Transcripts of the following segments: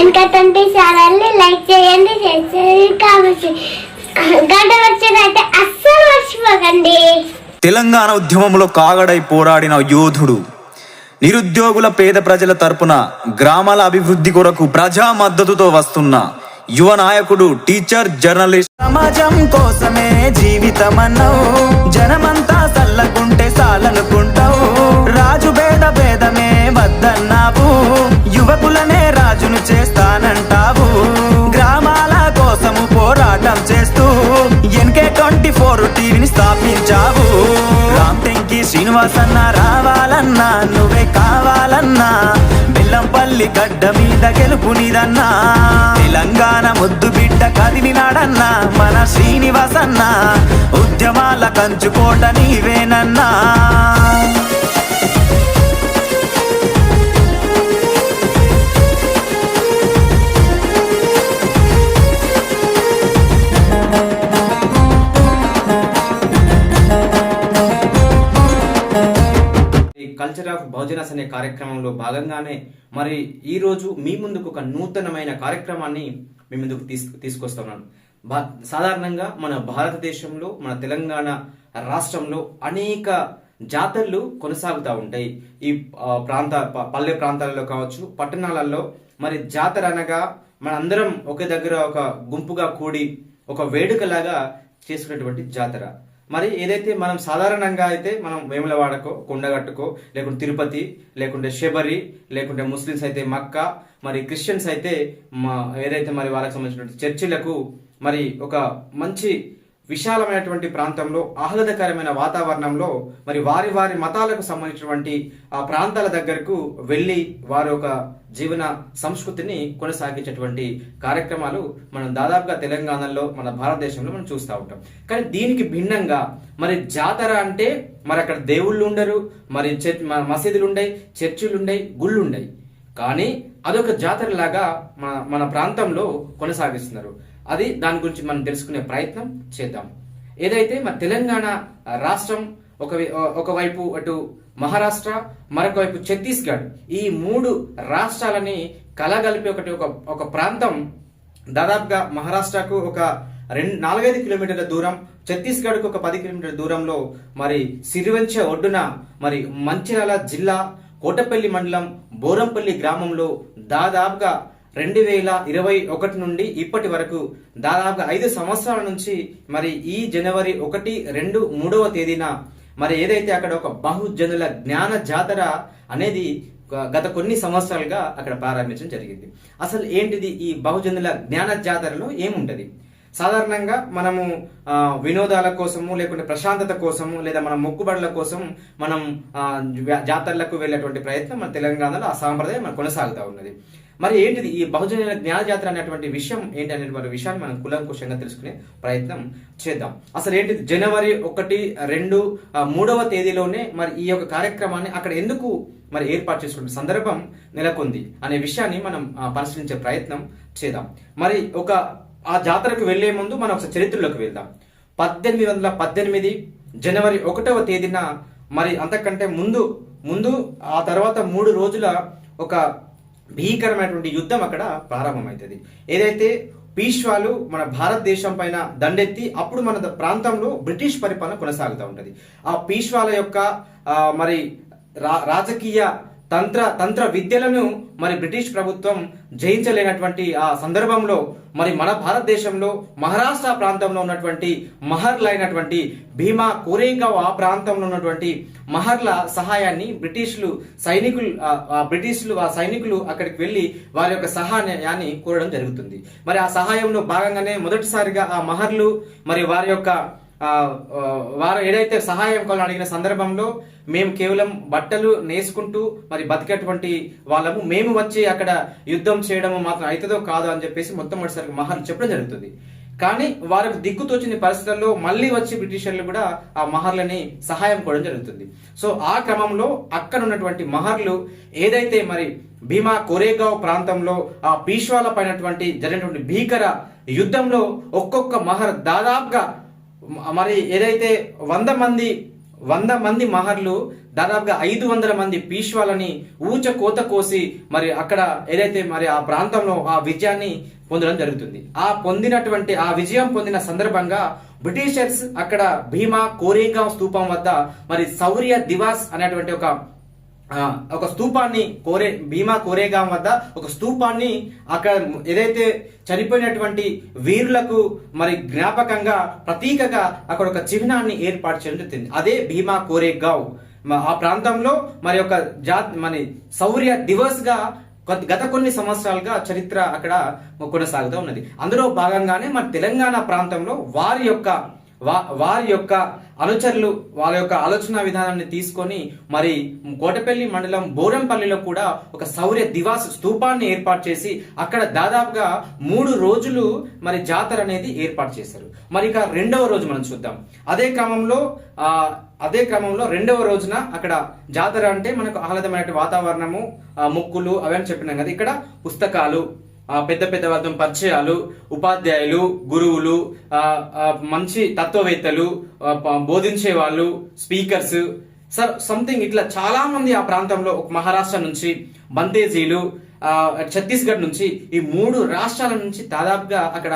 వెనకటంటే ఛానల్ని లైక్ చేయండి షేర్. గంట వచ్చేదైతే అస్సలు మర్చిపోకండి. తెలంగాణ ఉద్యమంలో కాగడై పోరాడిన యోధుడు నిరుద్యోగుల పేద ప్రజల తరపున గ్రామాల అభివృద్ధి కొరకు ప్రజా మద్దతుతో వస్తున్న యువ నాయకుడు టీచర్ జర్నలిస్ట్. సమాజం కోసమే జీవితమన్నావు జనమంతా సల్లకుంటే సాలనుకుంటావు. రాజు భేద భేదమే వద్దన్నావు. శ్రీనివాసన్న రావాలన్నా నువ్వే కావాలన్నా బెల్లంపల్లి గడ్డ మీద గెలుపు నీదన్నా తెలంగాణ ముద్దు బిడ్డ కదిలినాడన్నా మన శ్రీనివాసన్న ఉద్యమాల కంచుకోట నీవేనన్నా. కల్చర్ ఆఫ్ భోజనస్ అనే కార్యక్రమంలో భాగంగానే మరి ఈరోజు మీ ముందుకు ఒక నూతనమైన కార్యక్రమాన్ని మీ ముందుకు తీసు తీసుకొస్తున్నాను. భా- సాధారణంగా మన భారతదేశంలో మన తెలంగాణ రాష్ట్రంలో అనేక జాతరలు కొనసాగుతూ ఉంటాయి. ఈ ప్రాంత ప- పల్లె ప్రాంతాలలో కావచ్చు పట్టణాలలో మరి జాతర అనగా మనందరం ఒకే దగ్గర ఒక గుంపుగా కూడి ఒక వేడుకలాగా చేసుకునేటువంటి జాతర. మరి ఏదైతే మనం సాధారణంగా అయితే మనం వేములవాడకో కొండగట్టుకో లేకుంటే తిరుపతి లేకుంటే శబరి లేకుంటే ముస్లిమ్స్ అయితే మక్కా మరి క్రిస్టియన్స్ అయితే మా ఏదైతే మరి వాళ్ళకి సంబంధించినటువంటి చర్చిలకు మరి ఒక మంచి విశాలమైనటువంటి ప్రాంతంలో ఆహ్లాదకరమైన వాతావరణంలో మరి వారి వారి మతాలకు సంబంధించినటువంటి ఆ ప్రాంతాల దగ్గరకు వెళ్ళి వారి యొక్క జీవన సంస్కృతిని కొనసాగించేటువంటి కార్యక్రమాలు మనం దాదాపుగా తెలంగాణలో మన భారతదేశంలో మనం చూస్తూ ఉంటాం. కానీ దీనికి భిన్నంగా మరి జాతర అంటే మరి అక్కడ దేవుళ్ళు ఉండరు మరి మసీదులు ఉండయి చర్చిలు ఉండయి గుళ్ళు ఉండయి. కానీ అదొక జాతర లాగా మన మన ప్రాంతంలో కొనసాగిస్తున్నారు. అది దాని గురించి మనం తెలుసుకునే ప్రయత్నం చేద్దాం. ఏదైతే మన తెలంగాణ రాష్ట్రం ఒక ఒకవైపు అటు మహారాష్ట్ర మరొక వైపు ఛత్తీస్గఢ్ ఈ మూడు రాష్ట్రాలని కలగలిపి ఒకటి ఒక ఒక ప్రాంతం దాదాపుగా మహారాష్ట్రకు ఒక రెండు నాలుగైదు కిలోమీటర్ల దూరం ఛత్తీస్గఢ్కు ఒక పది కిలోమీటర్ల దూరంలో మరి సిరివంచ ఒడ్డున మరి మంచిర్యాల జిల్లా కోటపల్లి మండలం బోరంపల్లి గ్రామంలో దాదాపుగా రెండు వేల ఇరవై ఒకటి నుండి ఇప్పటి వరకు దాదాపుగా ఐదు సంవత్సరాల నుంచి మరి ఈ జనవరి ఒకటి రెండు మూడవ తేదీన మరి ఏదైతే అక్కడ ఒక బహుజనుల జ్ఞాన జాతర అనేది గత కొన్ని సంవత్సరాలుగా అక్కడ ప్రారంభించడం జరిగింది. అసలు ఏంటిది ఈ బహుజనుల జ్ఞాన జాతరలో ఏముంటది? సాధారణంగా మనము వినోదాల కోసము లేకుంటే ప్రశాంతత కోసము లేదా మన మొక్కుబడుల కోసం మనం జాతరలకు వెళ్ళేటువంటి ప్రయత్నం మన తెలంగాణలో ఆ సాంప్రదాయం మనం కొనసాగుతూ ఉన్నది. మరి ఏంటిది? ఈ బహుజన జ్ఞాన జాతర అనేటువంటి విషయం ఏంటి అనేటువంటి విషయాన్ని మనం కులంకుశంగా తెలుసుకునే ప్రయత్నం చేద్దాం. అసలు ఏంటిది? జనవరి ఒకటి రెండు మూడవ తేదీలోనే మరి ఈ యొక్క కార్యక్రమాన్ని అక్కడ ఎందుకు మరి ఏర్పాటు చేసుకున్న సందర్భం నెలకొంది అనే విషయాన్ని మనం పరిశీలించే ప్రయత్నం చేద్దాం. మరి ఒక ఆ జాతరకు వెళ్ళే ముందు మనం ఒక చరిత్రలోకి వెళ్దాం. పద్దెనిమిది వందల పద్దెనిమిది జనవరి ఒకటవ తేదీన మరి అంతకంటే ముందు ముందు ఆ తర్వాత మూడు రోజుల ఒక భీకరమైనటువంటి యుద్ధం అక్కడ ప్రారంభమవుతుంది ఏదైతే పీష్వాలు మన భారతదేశం పైన దండెత్తి అప్పుడు మన ప్రాంతంలో బ్రిటిష్ పరిపాలన కొనసాగుతూ ఉంటది. ఆ పీష్వాల యొక్క మరి రా- రాజకీయ తంత్ర తంత్ర విద్యలను మరి బ్రిటిష్ ప్రభుత్వం జయించలేనటువంటి ఆ సందర్భంలో మరి మన భారతదేశంలో మహారాష్ట్ర ప్రాంతంలో ఉన్నటువంటి మహర్ల అయినటువంటి భీమా కోరేగావ్ ఆ ప్రాంతంలో ఉన్నటువంటి మహర్ల సహాయాన్ని బ్రిటిష్లు సైనికులు ఆ- ఆ బ్రిటిష్లు ఆ సైనికులు అక్కడికి వెళ్ళి వారి యొక్క సహాయాన్ని కోరడం జరుగుతుంది. మరి ఆ సహాయంలో భాగంగానే మొదటిసారిగా ఆ మహర్లు మరి వారి యొక్క వారు ఏదైతే సహాయం కావాలని అడిగిన సందర్భంలో మేము కేవలం బట్టలు నేసుకుంటూ మరి బతికేటువంటి వాళ్ళము. మేము వచ్చి అక్కడ యుద్ధం చేయడము మాత్రం అవుతుందో కాదో అని చెప్పేసి మొట్టమొదటిసారి మహర్లు చెప్పడం జరుగుతుంది. కానీ వారికి దిక్కుతోచిన పరిస్థితుల్లో మళ్ళీ వచ్చి బ్రిటిషర్లు కూడా ఆ మహర్లని సహాయం కోవడం జరుగుతుంది. సో ఆ క్రమంలో అక్కడ ఉన్నటువంటి మహర్లు ఏదైతే మరి భీమా కోరేగావ్ ప్రాంతంలో ఆ పీష్వాల పైనటువంటి జరిగినటువంటి భీకర యుద్ధంలో ఒక్కొక్క మహర్ దాదాపుగా మరి ఏదైతే వంద మంది వంద మంది మహర్లు దాదాపుగా ఐదు వందల మంది పీష్వాలని ఊచ కోత కోసి మరి అక్కడ ఏదైతే మరి ఆ ప్రాంతంలో ఆ విజయాన్ని పొందడం జరుగుతుంది. ఆ పొందినటువంటి ఆ విజయం పొందిన సందర్భంగా బ్రిటిషర్స్ అక్కడ భీమా కోరేగాం స్తూపం వద్ద మరి శౌర్య దివాస్ అనేటువంటి ఒక ఒక స్తూపాన్ని కోరే భీమా కోరేగాం వద్ద ఒక స్తూపాన్ని అక్కడ ఏదైతే చనిపోయినటువంటి వీరులకు మరి జ్ఞాపకంగా ప్రతీకగా అక్కడ ఒక చిహ్నాన్ని ఏర్పాటు చేయడం జరుగుతుంది. అదే భీమా కోరేగావ్. ఆ ప్రాంతంలో మరి ఒక జాత్ మరి శౌర్య దివస్గా గత కొన్ని సంవత్సరాలుగా చరిత్ర అక్కడ కొనసాగుతూ ఉన్నది. అందులో భాగంగానే మన తెలంగాణ ప్రాంతంలో వారి యొక్క వా- వారి యొక్క అనుచరులు వాళ్ళ యొక్క ఆలోచన విధానాన్ని తీసుకొని మరి కోటపల్లి మండలం బోరంపల్లిలో కూడా ఒక శౌర్య దివాస్ స్తూపాన్ని ఏర్పాటు చేసి అక్కడ దాదాపుగా మూడు రోజులు మరి జాతర అనేది ఏర్పాటు చేశారు. మరి ఇక రెండవ రోజు మనం చూద్దాం. అదే క్రమంలో ఆ అదే క్రమంలో రెండవ రోజున అక్కడ జాతర అంటే మనకు ఆహ్లాదమైన వాతావరణము ముక్కులు అవన్నీ చెప్పినాం కదా ఇక్కడ పుస్తకాలు. పెద్ద పెద్ద వర్గం పరిచయాలు ఉపాధ్యాయులు గురువులు మంచి తత్వవేత్తలు బోధించే వాళ్ళు స్పీకర్స్ సార్ సంథింగ్ ఇట్లా చాలా మంది ఆ ప్రాంతంలో ఒక మహారాష్ట్ర నుంచి బంతేజీలు ఛత్తీస్గఢ్ నుంచి ఈ మూడు రాష్ట్రాల నుంచి దాదాపుగా అక్కడ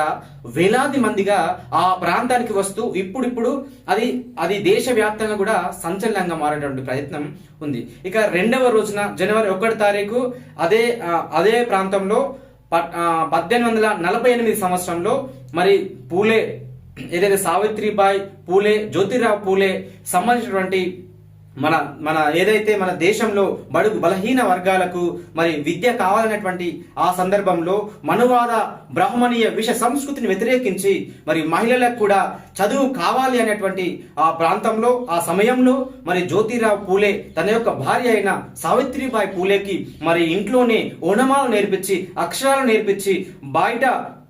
వేలాది మందిగా ఆ ప్రాంతానికి వస్తూ ఇప్పుడిప్పుడు అది అది దేశవ్యాప్తంగా కూడా సంచలనంగా మారేటువంటి ప్రయత్నం ఉంది. ఇక రెండవ రోజున జనవరి ఒకటి తారీఖు అదే అదే ప్రాంతంలో పద్దెనిమిది వందల నలభై ఎనిమిది సంవత్సరంలో మరి పూలే ఏదైతే సావిత్రిబాయి పూలే జ్యోతిరావు పూలే సంబంధించినటువంటి మన మన ఏదైతే మన దేశంలో బడుగు బలహీన వర్గాలకు మరి విద్య కావాలనేటువంటి ఆ సందర్భంలో మనువాద బ్రాహ్మణీయ విష సంస్కృతిని వ్యతిరేకించి మరి మహిళలకు కూడా చదువు కావాలి అనేటువంటి ఆ ప్రాంతంలో ఆ సమయంలో మరి జ్యోతిరావు పూలే తన యొక్క భార్య అయిన సావిత్రిబాయి పూలేకి మరి ఇంట్లోనే ఓనమాలు నేర్పించి అక్షరాలు నేర్పించి బయట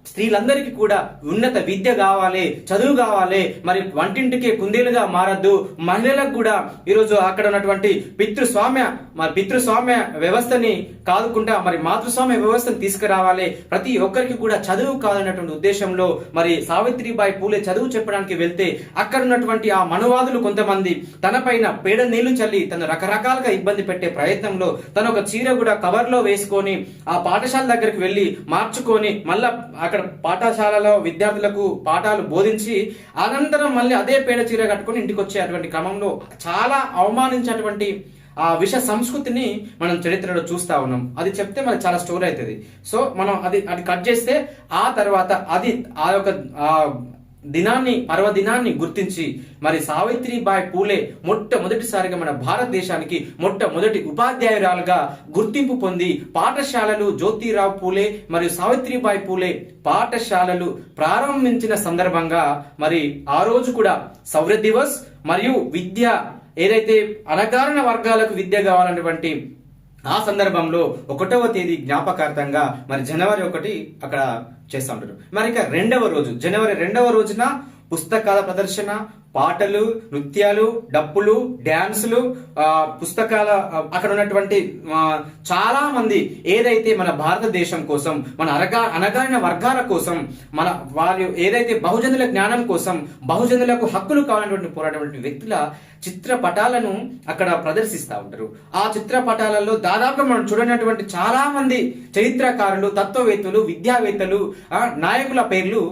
స్త్రీలందరికీ కూడా ఉన్నత విద్య కావాలి చదువు కావాలి మరి వంటింటికి కుందేలుగా మారద్దు. మహిళలకు కూడా ఈరోజు అక్కడ ఉన్నటువంటి పితృస్వామ్య మరి పితృస్వామ్య వ్యవస్థని కాదుకుంటా మరి మాతృస్వామ్య వ్యవస్థను తీసుకురావాలి. ప్రతి ఒక్కరికి కూడా చదువు కాదన్నటువంటి ఉద్దేశంలో మరి సావిత్రిబాయి పూలే చదువు చెప్పడానికి వెళ్తే అక్కడ ఉన్నటువంటి ఆ మనువాదులు కొంతమంది తన పైన పేడ నీళ్ళు చల్లి తను రకరకాలుగా ఇబ్బంది పెట్టే ప్రయత్నంలో తను ఒక చీర కూడా కవర్లో వేసుకొని ఆ పాఠశాల దగ్గరికి వెళ్ళి మార్చుకొని మళ్ళా అక్కడ పాఠశాలలో విద్యార్థులకు పాఠాలు బోధించి అనంతరం మళ్ళీ అదే పేడ చీర కట్టుకొని ఇంటికి వచ్చేటువంటి క్రమంలో చాలా అవమానించేటువంటి ఆ విష సంస్కృతిని మనం చరిత్రలో చూస్తా ఉన్నాం. అది చెప్తే మనకి చాలా స్టోర్ అవుతుంది. సో మనం అది అది కట్ చేస్తే ఆ తర్వాత అది ఆ యొక్క దినాన్ని పర్వదినాన్ని గుర్తించి మరి సావిత్రిబాయి పూలే మొట్టమొదటిసారిగా మన భారతదేశానికి మొట్టమొదటి ఉపాధ్యాయురాలుగా గుర్తింపు పొంది పాఠశాలలు జ్యోతిరావు పూలే మరియు సావిత్రిబాయి పూలే పాఠశాలలు ప్రారంభించిన సందర్భంగా మరి ఆ రోజు కూడా సౌర దివస్ మరియు విద్య ఏదైతే అనగారిన వర్గాలకు విద్య కావాలన్నటువంటి ఆ సందర్భంలో ఒకటవ తేదీ జ్ఞాపకార్థంగా మరి జనవరి ఒకటి అక్కడ చేస్తూ ఉంటారు. మరి ఇక రెండవ రోజు జనవరి రెండవ రోజున పుస్తకాల ప్రదర్శన పాటలు నృత్యాలు డప్పులు డ్యాన్సులు పుస్తకాల అక్కడ ఉన్నటువంటి చాలా మంది ఏదైతే మన భారతదేశం కోసం మన అరగా అనగారిన వర్గాల కోసం మన వారి ఏదైతే బహుజనుల జ్ఞానం కోసం బహుజనులకు హక్కులు కావాలన్నటువంటి పోరాటటువంటి వ్యక్తుల చిత్రపటాలను అక్కడ ప్రదర్శిస్తూ ఉంటారు. ఆ చిత్రపటాలలో దాదాపు మనం చూడనటువంటి చాలా మంది చరిత్రకారులు తత్వవేత్తలు విద్యావేత్తలు నాయకుల పేర్లు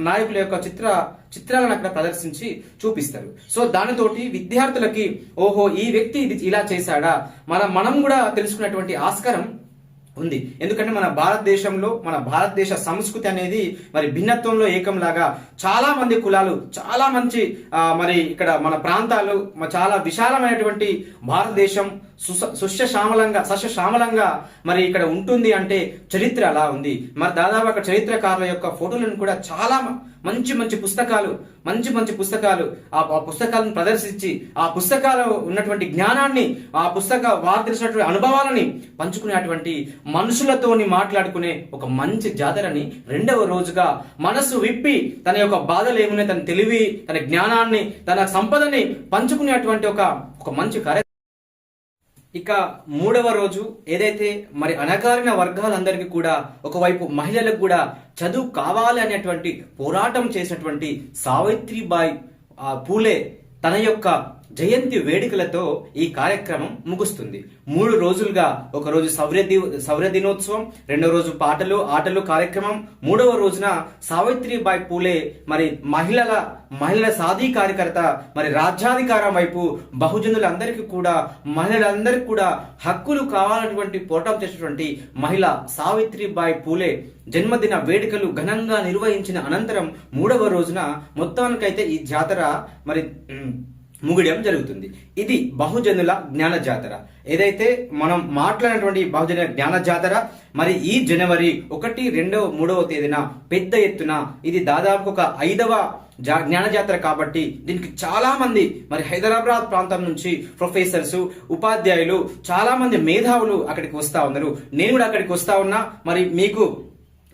నాయకుల యొక్క చిత్ర చిత్రాలను అక్కడ ప్రదర్శించి చూపిస్తారు. సో దానితోటి విద్యార్థులకి ఓహో ఈ వ్యక్తి ఇది ఇలా చేశాడా? మన మనం కూడా తెలుసుకున్నటువంటి ఆస్కారం ఉంది. ఎందుకంటే మన భారతదేశంలో మన భారతదేశ సంస్కృతి అనేది మరి భిన్నత్వంలో ఏకంలాగా చాలా మంది కులాలు చాలా మంచి మరి ఇక్కడ మన ప్రాంతాలు చాలా విశాలమైనటువంటి భారతదేశం సుస సుశ్యశ్యామలంగా సస్యశ్యామలంగా మరి ఇక్కడ ఉంటుంది అంటే చరిత్ర అలా ఉంది. మరి దాదాపు అక్కడ చరిత్రకారుల యొక్క ఫోటోలను కూడా చాలా మంచి మంచి పుస్తకాలు మంచి మంచి పుస్తకాలు ఆ ఆ పుస్తకాలను ప్రదర్శించి ఆ పుస్తకాలు ఉన్నటువంటి జ్ఞానాన్ని ఆ పుస్తక వారు తెలిసినటువంటి అనుభవాలని పంచుకునేటువంటి మనుషులతోని మాట్లాడుకునే ఒక మంచి జాతరని రెండవ రోజుగా మనసు విప్పి తన యొక్క బాధలు ఏమున్నాయి తన తెలివి తన జ్ఞానాన్ని తన సంపదని పంచుకునేటువంటి ఒక ఒక మంచి కార్య ఇక మూడవ రోజు ఏదైతే మరి అణగారిన వర్గాలందరికీ కూడా ఒకవైపు మహిళలకు కూడా చదువు కావాలి అనేటువంటి పోరాటం చేసినటువంటి సావిత్రిబాయి పూలే తన యొక్క జయంతి వేడుకలతో ఈ కార్యక్రమం ముగుస్తుంది. మూడు రోజులుగా ఒక రోజు సౌర్య దినోత్సవం రెండో రోజు పాటలు ఆటలు కార్యక్రమం మూడవ రోజున సావిత్రిబాయి పూలే మరి మహిళల మహిళల కార్యకర్త మరి రాజ్యాధికారం వైపు బహుజనులందరికీ కూడా మహిళలందరికీ కూడా హక్కులు కావాలన్నటువంటి పోరాటం చేసినటువంటి మహిళ సావిత్రిబాయి పూలే జన్మదిన వేడుకలు ఘనంగా నిర్వహించిన అనంతరం మూడవ రోజున మొత్తానికైతే ఈ జాతర మరి ముగియడం జరుగుతుంది. ఇది బహుజనుల జ్ఞాన జాతర. ఏదైతే మనం మాట్లాడినటువంటి బహుజన జ్ఞాన జాతర మరి ఈ జనవరి ఒకటి రెండవ మూడవ తేదీన పెద్ద ఎత్తున ఇది దాదాపు ఒక ఐదవ జా- జ్ఞాన జాతర కాబట్టి దీనికి చాలామంది మరి హైదరాబాద్ ప్రాంతం నుంచి ప్రొఫెసర్స్ ఉపాధ్యాయులు చాలామంది మేధావులు అక్కడికి వస్తా ఉన్నారు. నేను కూడా అక్కడికి వస్తా ఉన్నా మరి మీకు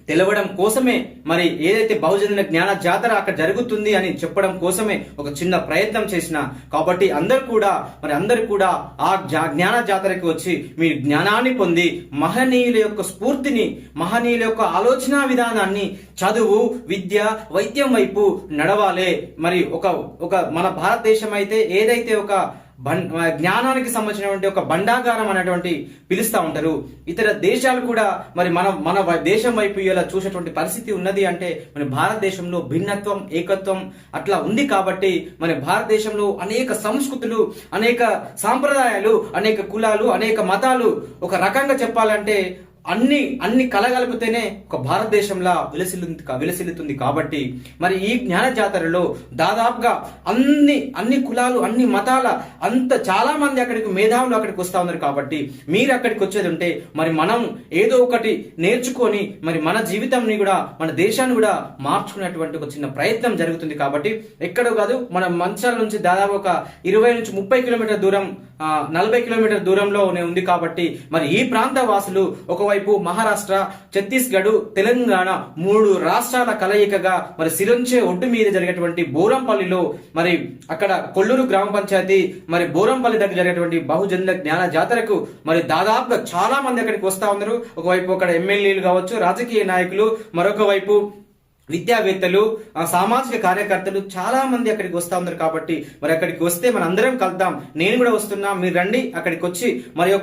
తెలవడం కోసమే మరి ఏదైతే బహుజనుల జ్ఞాన జాతర అక్కడ జరుగుతుంది అని చెప్పడం కోసమే ఒక చిన్న ప్రయత్నం చేసిన. కాబట్టి అందరు కూడా మరి అందరు కూడా ఆ జ్ఞాన జాతరకి వచ్చి మీ జ్ఞానాన్ని పొంది మహనీయుల యొక్క స్ఫూర్తిని మహనీయుల యొక్క ఆలోచన విధానాన్ని చదువు విద్య వైద్యం వైపు నడవాలి. మరి ఒక ఒక మన భారతదేశం అయితే ఏదైతే ఒక జ్ఞానానికి సంబంధించినటువంటి ఒక బండాగారం అనేటువంటి పిలుస్తా ఉంటారు. ఇతర దేశాలు కూడా మరి మన మన దేశం వైపు ఇలా చూసేటువంటి పరిస్థితి ఉన్నది అంటే మన భారతదేశంలో భిన్నత్వం ఏకత్వం అట్లా ఉంది కాబట్టి మన భారతదేశంలో అనేక సంస్కృతులు అనేక సాంప్రదాయాలు అనేక కులాలు అనేక మతాలు ఒక రకంగా చెప్పాలంటే అన్ని అన్ని కలగలిపితేనే ఒక భారతదేశంలా విలసిల్లు విలసిల్లుతుంది కాబట్టి మరి ఈ జ్ఞాన జాతరలో దాదాపుగా అన్ని అన్ని కులాలు అన్ని మతాల అంత చాలా మంది అక్కడికి మేధావులు అక్కడికి వస్తూ ఉన్నారు కాబట్టి మీరు అక్కడికి వచ్చేది ఉంటే మరి మనం ఏదో ఒకటి నేర్చుకొని మరి మన జీవితంని కూడా మన దేశాన్ని కూడా మార్చుకునేటువంటి ఒక చిన్న ప్రయత్నం జరుగుతుంది కాబట్టి ఎక్కడో కాదు మన మంచాల నుంచి దాదాపు ఒక ఇరవై నుంచి ముప్పై కిలోమీటర్ దూరం నలభై కిలోమీటర్ దూరంలోనే ఉంది కాబట్టి మరి ఈ ప్రాంత వాసులు ఒకవైపు మహారాష్ట్ర ఛత్తీస్గఢ్ తెలంగాణ మూడు రాష్ట్రాల కలయికగా మరి సిరంచే ఒడ్డు మీద జరిగేటువంటి బోరంపల్లిలో మరి అక్కడ కొల్లూరు గ్రామ పంచాయతీ మరి బోరంపల్లి దగ్గర జరిగేటువంటి బహుజనుల జ్ఞాన జాతరకు మరి దాదాపుగా చాలా మంది అక్కడికి వస్తా ఉన్నారు. ఒకవైపు అక్కడ ఎమ్మెల్యేలు కావచ్చు రాజకీయ నాయకులు మరొక వైపు విద్యావేత్తలు సామాజిక కార్యకర్తలు చాలా మంది అక్కడికి వస్తా ఉన్నారు కాబట్టి మరి అక్కడికి వస్తే మనందరం కలుద్దాం. నేను కూడా వస్తున్నా మీరు రండి అక్కడికి వచ్చి మరి యొక్క